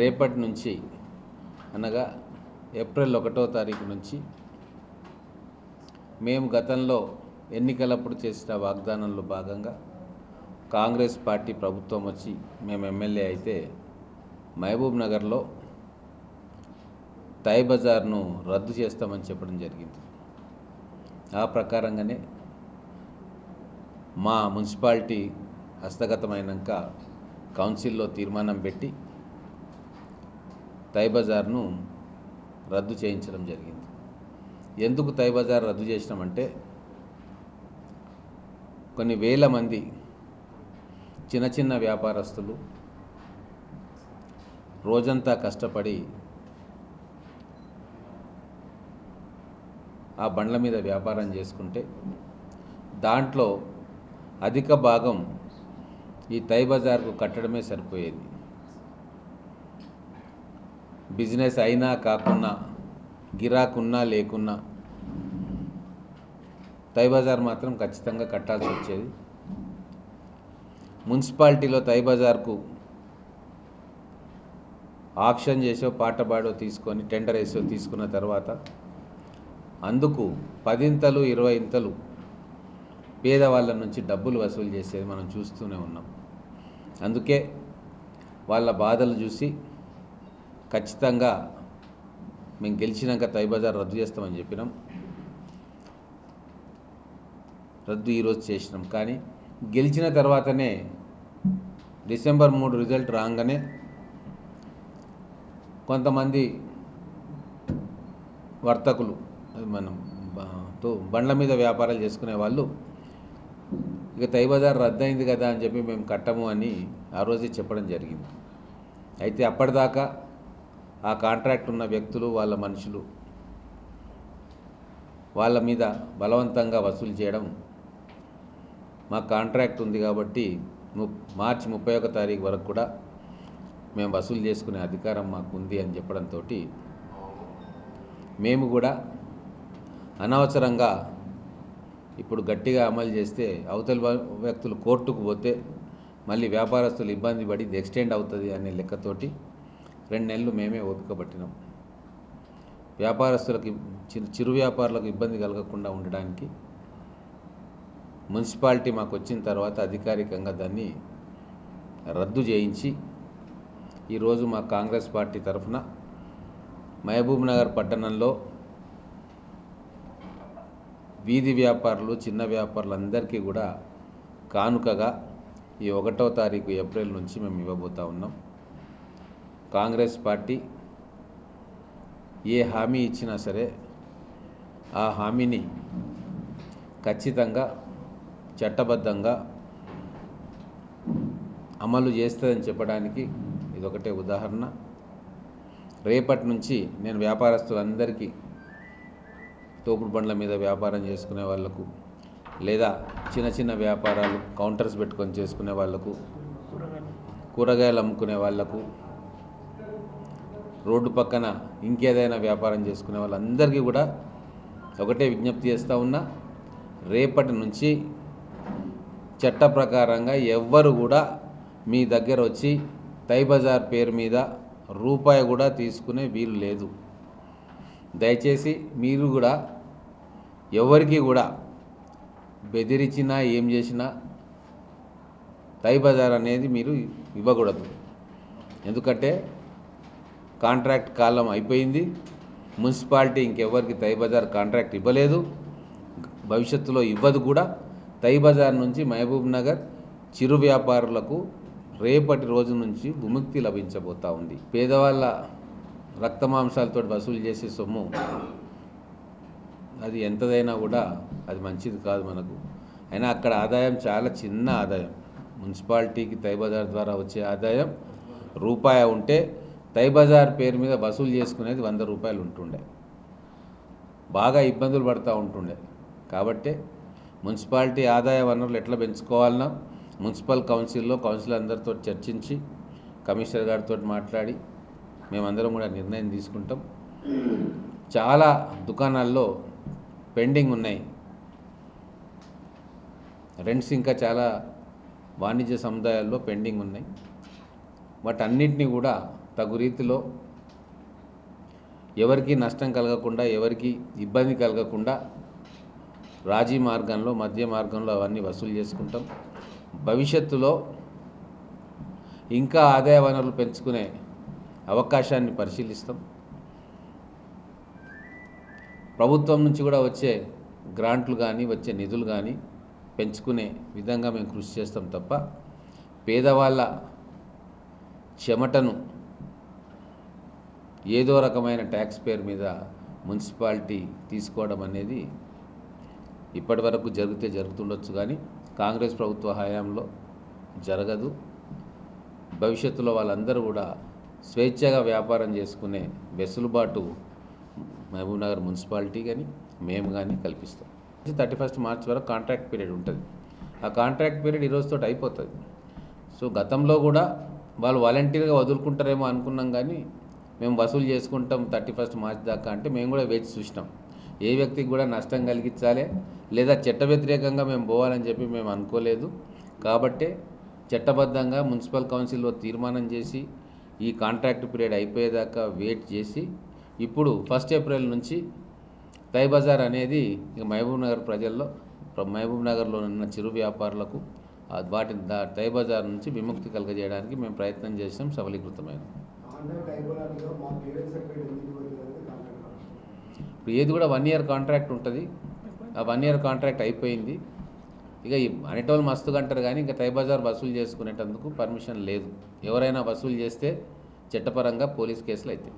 రేపటి నుంచి అనగా ఏప్రిల్ ఒకటో తారీఖు నుంచి మేము గతంలో ఎన్నికలప్పుడు చేసిన వాగ్దానంలో భాగంగా కాంగ్రెస్ పార్టీ ప్రభుత్వం వచ్చి మేము ఎమ్మెల్యే అయితే మహబూబ్ నగర్లో తై బజార్ను రద్దు చేస్తామని చెప్పడం జరిగింది. ఆ ప్రకారంగానే మా మున్సిపాలిటీ హస్తగతమైనాక కౌన్సిల్లో తీర్మానం పెట్టి టై బజార్ను రద్దు చేయించడం జరిగింది. ఎందుకు టై బజార్ రద్దు చేసినామంటే కొన్ని వేల మంది చిన్న చిన్న వ్యాపారస్తులు రోజంతా కష్టపడి ఆ బండ్ల మీద వ్యాపారం చేసుకుంటే దాంట్లో అధిక భాగం ఈ తైబజార్కు కట్టడమే సరిపోయేది. బిజినెస్ అయినా కాకున్నా గిరాకున్నా లేకున్నా తైబజార్ మాత్రం ఖచ్చితంగా కట్టాల్సి వచ్చేది. మున్సిపాలిటీలో తైబజార్కు ఆక్షన్ చేసో పాటబాడో తీసుకొని టెండర్ వేసో తీసుకున్న తర్వాత అందుకు పదింతలు ఇరవై ఇంతలు పేదవాళ్ళ నుంచి డబ్బులు వసూలు చేసేది మనం చూస్తూనే ఉన్నాం. అందుకే వాళ్ళ బాధలు చూసి ఖచ్చితంగా మేము గెలిచినాక తై బజార్ రద్దు చేస్తామని చెప్పినాం. రద్దు ఈరోజు చేసినాం. కానీ గెలిచిన తర్వాతనే డిసెంబర్ మూడు రిజల్ట్ రాగానే కొంతమంది వర్తకులు మనం తో బండ్ల మీద వ్యాపారాలు చేసుకునే వాళ్ళు ఇక తై బజార్ రద్దయింది కదా అని చెప్పి మేము కట్టము అని ఆ రోజే చెప్పడం జరిగింది. అయితే అప్పటిదాకా ఆ కాంట్రాక్ట్ ఉన్న వ్యక్తులు వాళ్ళ మనుషులు వాళ్ళ మీద బలవంతంగా వసూలు చేయడం మా కాంట్రాక్ట్ ఉంది కాబట్టి మార్చి ముప్పై ఒక తారీఖు వరకు కూడా మేము వసూలు చేసుకునే అధికారం మాకు ఉంది అని చెప్పడంతో మేము కూడా అనవసరంగా ఇప్పుడు గట్టిగా అమలు చేస్తే అవతల వ్యక్తులు కోర్టుకు పోతే మళ్ళీ వ్యాపారస్తులు ఇబ్బంది పడి ఇది ఎక్స్టెండ్ అవుతుంది అనే లెక్కతోటి రెండు నెలలు మేమే ఓపిక పట్టినాం వ్యాపారస్తులకు చిరు చిరు వ్యాపారులకు ఇబ్బంది కలగకుండా ఉండడానికి మున్సిపాలిటీ మాకు వచ్చిన తర్వాత అధికారికంగా దాన్ని రద్దు చేయించి ఈరోజు మా కాంగ్రెస్ పార్టీ తరఫున మహబూబ్ నగర్ పట్టణంలో వీధి వ్యాపారులు చిన్న వ్యాపారులందరికీ కూడా కానుకగా ఈ ఒకటో తారీఖు ఏప్రిల్ నుంచి మేము ఇవ్వబోతా ఉన్నాం. కాంగ్రెస్ పార్టీ ఏ హామీ ఇచ్చినా సరే ఆ హామీని ఖచ్చితంగా చట్టబద్ధంగా అమలు చేస్తుందని చెప్పడానికి ఇదొకటే ఉదాహరణ. రేపటి నుంచి నేను వ్యాపారస్తులందరికీ తోపుడు బండ్ల మీద వ్యాపారం చేసుకునే వాళ్ళకు లేదా చిన్న చిన్న వ్యాపారాలు కౌంటర్స్ పెట్టుకొని చేసుకునే వాళ్ళకు కూరగాయలు అమ్ముకునే వాళ్ళకు రోడ్డు పక్కన ఇంకేదైనా వ్యాపారం చేసుకునే వాళ్ళందరికీ కూడా ఒకటే విజ్ఞప్తి చేస్తూ ఉన్నా రేపటి నుంచి చట్ట ప్రకారంగా ఎవ్వరు కూడా మీ దగ్గర వచ్చి తై బజార్ పేరు మీద రూపాయి కూడా తీసుకునే వీలు లేదు. దయచేసి మీరు కూడా ఎవరికి కూడా బెదిరించినా ఏం చేసినా తైబజార్ అనేది మీరు ఇవ్వకూడదు. ఎందుకంటే కాంట్రాక్ట్ కాలం అయిపోయింది. మున్సిపాలిటీ ఇంకెవరికి తైబజార్ కాంట్రాక్ట్ ఇవ్వలేదు. భవిష్యత్తులో ఇవ్వదు కూడా. తైబజార్ నుంచి మహబూబ్ నగర్ చిరు వ్యాపారులకు రేపటి రోజు నుంచి విముక్తి లభించబోతా ఉంది. పేదవాళ్ళ రక్తమాంసాలతో వసూలు చేసే సొమ్ము అది ఎంతదైనా కూడా అది మంచిది కాదు మనకు. అయినా అక్కడ ఆదాయం చాలా చిన్న ఆదాయం. మున్సిపాలిటీకి తైబజార్ ద్వారా వచ్చే ఆదాయం రూపాయి ఉంటే తైబజార్ పేరు మీద వసూలు చేసుకునేది వంద రూపాయలు ఉంటుండే. బాగా ఇబ్బందులు పడుతూ ఉంటుండే. కాబట్టి మున్సిపాలిటీ ఆదాయ వనరులు ఎట్లా పెంచుకోవాలన్నా మున్సిపల్ కౌన్సిల్లో కౌన్సిల్ అందరితో చర్చించి కమిషనర్ గారితో మాట్లాడి మేమందరం కూడా నిర్ణయం తీసుకుంటాం. చాలా దుకాణాల్లో పెండింగ్ ఉన్నాయి. రెంట్స్ ఇంకా చాలా వాణిజ్య సముదాయాల్లో పెండింగ్ ఉన్నాయి. వాటన్నిటిని కూడా తగు రీతిలో ఎవరికి నష్టం కలగకుండా ఎవరికి ఇబ్బంది కలగకుండా రాజీ మార్గంలో మధ్య మార్గంలో అవన్నీ వసూలు చేసుకుంటాం. భవిష్యత్తులో ఇంకా ఆదాయ వనరులు పెంచుకునే అవకాశాన్ని పరిశీలిస్తాం. ప్రభుత్వం నుంచి కూడా వచ్చే గ్రాంట్లు కానీ వచ్చే నిధులు కానీ పెంచుకునే విధంగా మేము కృషి చేస్తాం తప్ప పేదవాళ్ళ చెమటను ఏదో రకమైన ట్యాక్స్ పేరు మీద మున్సిపాలిటీ తీసుకోవడం అనేది ఇప్పటి వరకు జరిగితే జరుగుతుండొచ్చు కానీ కాంగ్రెస్ ప్రభుత్వ హయాంలో జరగదు. భవిష్యత్తులో వాళ్ళందరూ కూడా స్వేచ్ఛగా వ్యాపారం చేసుకునే వెసులుబాటు మహబూబ్నగర్ మున్సిపాలిటీ కానీ మేము కానీ కల్పిస్తాం. థర్టీ ఫస్ట్ మార్చ్ వరకు కాంట్రాక్ట్ పీరియడ్ ఉంటుంది. ఆ కాంట్రాక్ట్ పీరియడ్ ఈ రోజుతో అయిపోతుంది. సో గతంలో కూడా వాళ్ళు వాలంటీర్గా వదులుకుంటారేమో అనుకున్నాం కానీ మేము వసూలు చేసుకుంటాం థర్టీ ఫస్ట్ మార్చ్ దాకా అంటే మేము కూడా వేచి చూసినాం. ఏ వ్యక్తికి కూడా నష్టం కలిగించాలి లేదా చట్ట వ్యతిరేకంగా మేము పోవాలని చెప్పి మేము అనుకోలేదు. కాబట్టే చట్టబద్ధంగా మున్సిపల్ కౌన్సిల్లో తీర్మానం చేసి ఈ కాంట్రాక్ట్ పీరియడ్ అయిపోయేదాకా వెయిట్ చేసి ఇప్పుడు ఫస్ట్ ఏప్రిల్ నుంచి తైబజార్ అనేది ఇక మహబూబ్ నగర్ ప్రజల్లో మహబూబ్ నగర్లో ఉన్న చిరు వ్యాపారులకు వాటి దా నుంచి విముక్తి కలగజేయడానికి మేము ప్రయత్నం చేసాం సఫలీకృతమైన ఇప్పుడు ఏది కూడా వన్ ఇయర్ కాంట్రాక్ట్ ఉంటుంది. ఆ వన్ ఇయర్ కాంట్రాక్ట్ అయిపోయింది. ఇక ఈ అనేటోళ్ళు మస్తుగా అంటారు కానీ ఇంకా తైబజార్ వసూలు చేసుకునేటందుకు పర్మిషన్ లేదు. ఎవరైనా వసూలు చేస్తే చట్టపరంగా పోలీస్ కేసులు అవుతాయి